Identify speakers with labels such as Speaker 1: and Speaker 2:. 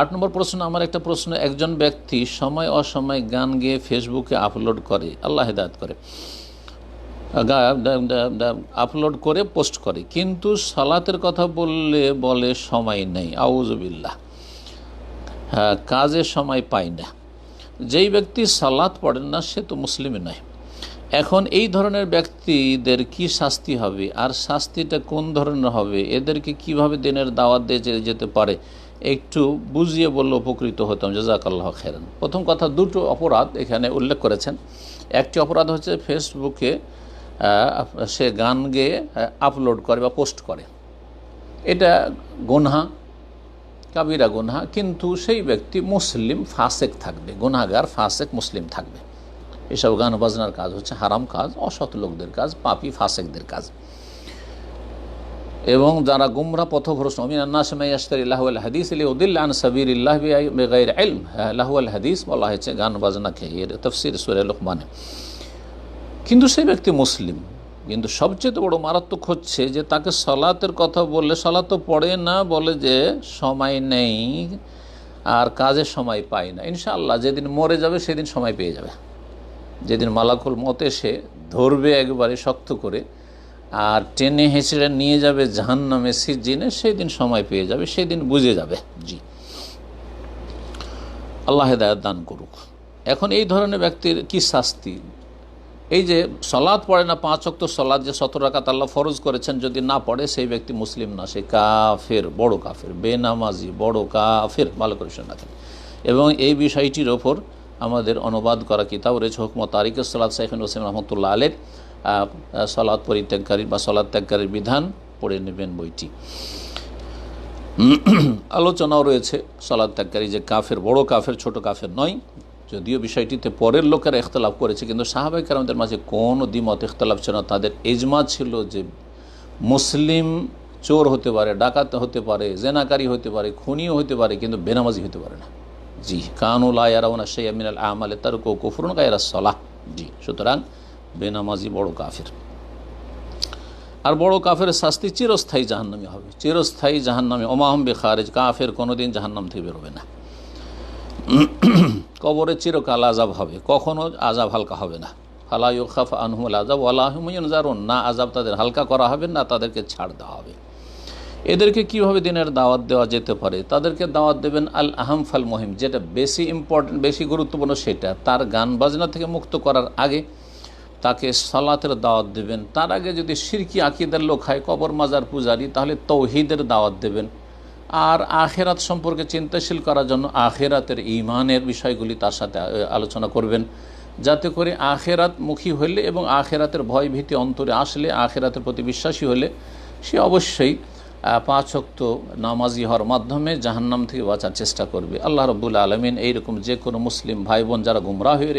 Speaker 1: আট নম্বর প্রশ্ন, আমার একটা প্রশ্ন, একজন ব্যক্তি সময় অসময় গান গেয়ে ফেসবুকে আপলোড করে, আল্লাহ হেদায়ত করে। আপলোড করে পোস্ট করে, কিন্তু সালাতের কথা বললে বলে সময় নেই আউজবিল্লাহ হ্যাঁ কাজের সময় পায় না। যেই ব্যক্তি সালাত পড়েন না, সে তো মুসলিমই নয়। এখন এই ধরনের ব্যক্তিদের কি শাস্তি হবে? আর শাস্তিটা কোন ধরনের হবে? এদেরকে কীভাবে দিনের দাওয়াত দিয়ে যেতে পারে? একটু বুঝিয়ে বললে উপকৃত হতাম, জাজাকাল্লাহ খেরেন প্রথম কথা, দুটো অপরাধ এখানে উল্লেখ করেছেন। একটি অপরাধ হচ্ছে ফেসবুকে সে গান গেয়ে আপলোড করে বা পোস্ট করে। এটা গোনহা, কাবিরা গুনহা, কিন্তু সেই ব্যক্তি মুসলিম, ফাসেক থাকবে গুনাগার ফাসেক, মুসলিম থাকবে। এসব গান বাজনার কাজ হচ্ছে হারাম কাজ, অসৎ লোকদের কাজ, পাপি, ফাসেকদের কাজ। এবং যারা গুমরা পথভ্রষ্ট অমিনান্নাসমাইয়াস্তারিল্লাহুল হাদিস ইলি উদ্দিল্লান সাবির ইল্লাহ বেগাইর ইলম। লাহুয়াল হাদিস বলা হয়েছে গান বাজনাকে এর তফসির সুরে লোকমানে। কিন্তু সেই ব্যক্তি মুসলিম। কিন্তু সবচেয়ে বড় মারাত্মক হচ্ছে যে তাকে সলাতের কথা বললে, সলাত তো পড়ে না, বলে যে সময় নেই, আর কাজে সময় পায় না। ইনশাআল্লাহ, যেদিন মরে যাবে, সেদিন সময় পেয়ে যাবে। যেদিন মালাকুল মতে এসে ধরবে একবারে শক্ত করে আর টেনে হেঁচড়ে নিয়ে যাবে জাহান নামে সিজিনে সেই দিন সময় পেয়ে যাবে সেই দিন বুঝে যাবে। জি। আল্লাহ হেদায়ত দান করুক। এখন এই ধরনের ব্যক্তির কি শাস্তি? এই যে সলাদ পড়ে না, পাঁচ অক্ত সলাদ যে সতেরো রাকাত আল্লাহ ফরজ করেছেন, যদি না পড়ে, সেই ব্যক্তি মুসলিম না, সে কাফের, বড় কাফের, বেনামাজি, বড় কাফের, ভালো করে শুনে রাখেন। এবং এই বিষয়টির ওপর আমাদের অনুবাদ করা কিতাব রয়েছে হুকমত তারিকের সলাদ সাইফিন হোসেন রহমতুল্লাহ আলের সলাদ পরিত্যাগকারী বা সলাদ ত্যাগকারীর বিধান পড়ে নেবেন বইটি। আলোচনাও রয়েছে সলাদ ত্যাগকারী যে কাফের, বড় কাফের, ছোট কাফের নয়, যদিও বিষয়টিতে পরের লোকেরা ইখতলাফ করেছে, কিন্তু সাহাবাই কারামদের মাঝে কোনো দ্বিমত ইখতলাফ ছিল না। তাদের এজমা ছিল যে মুসলিম চোর হতে পারে, ডাকাত হতে পারে, জেনাকারী হতে পারে, খুনিও হতে পারে, কিন্তু বেনামাজি হতে পারে না। জি কানুল আয়ারাউনা সেই মিনাল আমালে তার কো কুফরুন গায়রা সলাহ। জি, সুতরাং বেনামাজি বড় কাফের। আর বড় কাফের শাস্তি চিরস্থায়ী জাহান্নামে হবে। চিরস্থায়ী জাহান্নামে। ওমাহম খারেজ কাফের কোনোদিন জাহান্নাম থেকে বেরোবে না। কবরে চিরকাল আজাব হবে। কখনো আজাব হালকা হবে না। ফালা ইউখাফ আনহুল আজাব আল্লাহমিন জারুন না আজাব তাদের হালকা করা হবে, না তাদেরকে ছাড় দেওয়া হবে। এদেরকে কীভাবে দিনের দাওয়াত দেওয়া যেতে পারে? তাদেরকে দাওয়াত দেবেন আল আহম ফাল মহিম। যেটা বেশি ইম্পর্টেন্ট বেশি গুরুত্বপূর্ণ সেটা। তার গান বাজনা থেকে মুক্ত করার আগে তাকে সালাতের দাওয়াত দেবেন। তার আগে যদি সিরকি আকিদের লোক হয় কবর মাজার পূজারি তাহলে তৌহিদের দাওয়াত দেবেন। আর আখেরাত সম্পর্কে চিন্তাশীল করার জন্য আখেরাতের ইমানের বিষয়গুলি তার সাথে আলোচনা করবেন। যাতে করে আখেরাত মুখী হলে এবং আখেরাতের ভয় ভীতি অন্তরে আসলে আখেরাতের প্রতি বিশ্বাসী হলে সে অবশ্যই আহ, পাঁচ অক্ত নামাজি হওয়ার মাধ্যমে জাহান্নাম থেকে বাঁচার চেষ্টা করবে। আল্লাহ রব্বুল আলমিন এইরকম যে কোনো মুসলিম ভাই বোন যারা গুমরাহ হয়ে